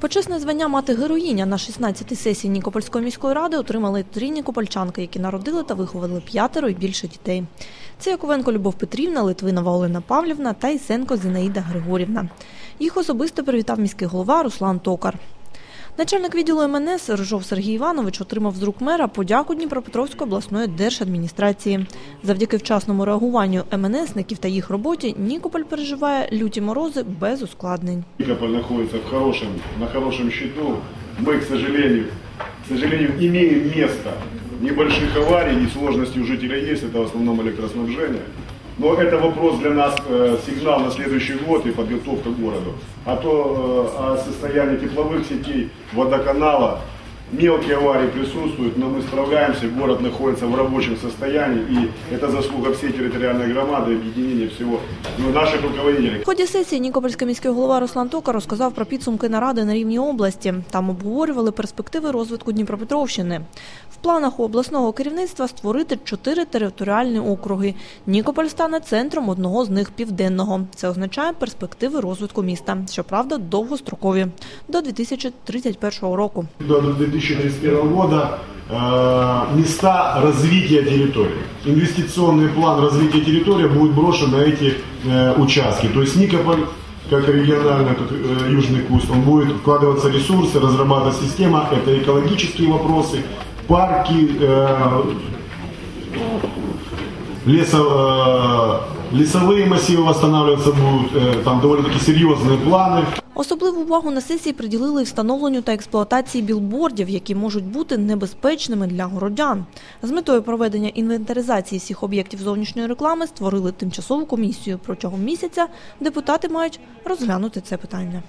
Почесне звання мати героїня на 16-й сесії Нікопольської міської ради отримали три нікопольчанки, які народили та виховали п'ятеро і більше дітей. Це Яковенко Любов Петрівна, Литвинова Олена Павлівна та Ісенко Зінаїда Григорівна. Їх особисто привітав міський голова Руслан Токар. Начальник відділу МНС Рижов Сергій Іванович отримав з рук мера подяку Дніпропетровської обласної держадміністрації. Завдяки вчасному реагуванню МНСників та їх роботі Нікополь переживає люті морози без ускладнень. Никополь находится в хорошем, на хорошем счету. Мы, к сожалению, к сожалению, имеем место. Небольших аварий и сложностей у жителей есть, это в основном электроснабжение. Но это вопрос для нас, э, сигнал на следующий год и подготовка к городу. А то э, о состоянии тепловых сетей, водоканала, мелкие аварии присутствуют, но мы справляемся, город находится в рабочем состоянии, и это заслуга всей территориальной громады, объединения всего, ну, наших руководителей. В ході сесії Нікопольський міський голова Руслан Токар розказав про підсумки наради на рівні області. Там обговорювали перспективи розвитку Дніпропетровщини. В планах у обласного керівництва створити чотири територіальні округи. Нікополь стане центром одного з них південного. Це означає перспективи розвитку міста. Щоправда, довгострокові до 2031 року. до 2031 года э, места развития территории. Инвестиционный план развития территории будет брошен на эти э, участки. То есть Никополь, как региональный как, э, южный куст, он будет вкладываться ресурсы, разрабатывать система. Это экологические вопросы, парки, лесо, э, лесовые массивы восстанавливаться будут. Э, там довольно-таки серьезные планы. Особливу увагу на сесії приділили й встановленню та експлуатації білбордів, які можуть бути небезпечними для городян. З метою проведення інвентаризації всіх об'єктів зовнішньої реклами створили тимчасову комісію. Протягом місяця депутати мають розглянути це питання.